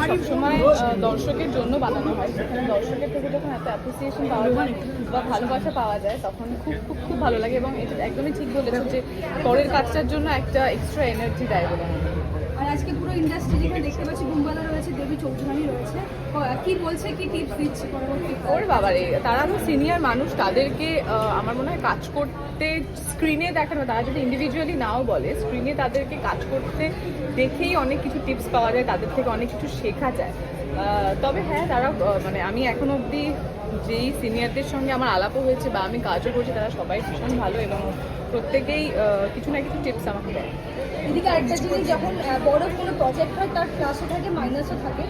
হচ্ছে সবসময় দর্শকের জন্য বানানো হয়। সেখানে দর্শকের থেকে যখন এত অ্যাপ্রিসিয়েশন পাওয়া যায় বা ভালোবাসা পাওয়া যায়, তখন খুব খুব খুব ভালো লাগে এবং এটা একদমই ঠিক বলেছ যে পরের কাজটার জন্য একটা এক্সট্রা এনার্জি দেয় বলে আর আজকে পুরো ইন্ডাস্ট্রি যেখানে দেখতে পাচ্ছি বুম্বালা রয়েছে, দেবী চৌধুরানী রয়েছে ক- বলছে, কি টিপস দিচ্ছে ওর বাবারে, তারা তো সিনিয়র মানুষ, তাদেরকে আমার মনে হয় কাজ করতে স্ক্রিনে দেখানো, তারা যদি ইন্ডিভিজুয়ালি নাও বলে স্ক্রিনে তাদেরকে কাজ করতে দেখেই অনেক কিছু টিপস পাওয়া যায়, তাদের থেকে অনেক কিছু শেখা যায়। তবে হ্যাঁ তারা মানে আমি এখনও অবধি যেই সিনিয়রদের সঙ্গে আমার আলাপও হয়েছে বা আমি কাজও করছি, তারা সবাই ভীষণ ভালো এবং প্রত্যেকেই কিছু না কিছু টিপস আমাকে দেয়। এদিকে আরেকটা জিনিস, যখন বড় কোনো প্রজেক্ট হয়, তার প্লাসও থাকে মাইনাসও থাকে।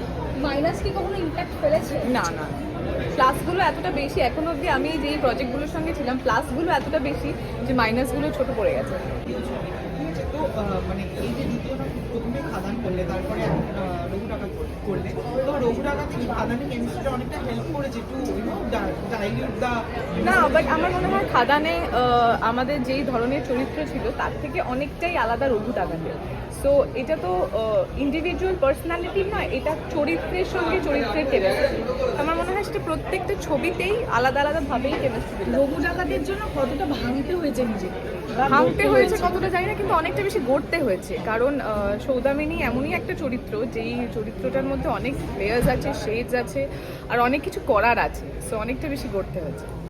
মাইনাস কি কখনো ইম্প্যাক্ট ফেলেছে না না। প্লাসগুলো এতটা বেশি এখন অবধি আমি যেই প্রজেক্টগুলোর সঙ্গে ছিলাম প্লাসগুলো এতটা বেশি যে মাইনাসগুলো ছোট পড়ে গেছে। তো মানে এই যে প্রথমে খাদান করলে তারপরে রঘু ডাকাত করলে তো রঘু ডাকাত কি খাদানের কেমিস্ট্রিটা অনেকটা হেল্প করেছে একটু ইউনো ডাইলিউট দা না বাট আমার মনে হয় খাদানে আমাদের যেই ধরনের চরিত্র ছিল তার থেকে অনেকটাই আলাদা রঘু টাকাতে সো এটা তো ইন্ডিভিজুয়াল পার্সোনালিটি নয় এটা চরিত্রের সঙ্গে চরিত্রের কেমিস্ট্রি আমার মনে হয় সেটা প্রত্যেকটা ছবিতেই আলাদা আলাদা ভাবেই কেমিস্ট্রি রঘু ডাকাতের জন্য কতটা ভাঙতে হয়েছে নিজেকে? ভাঙতে হয়েছে কতটা জানি না কিন্তু অনেকটা বেশি গড়তে হয়েছে। কারণ সৌদামিনী এমনই একটা চরিত্র যেই চরিত্রটার মধ্যে অনেক লেয়ার্স আছে শেডস আছে আর অনেক কিছু করার আছে। সো অনেকটা বেশি গড়তে হয়েছে।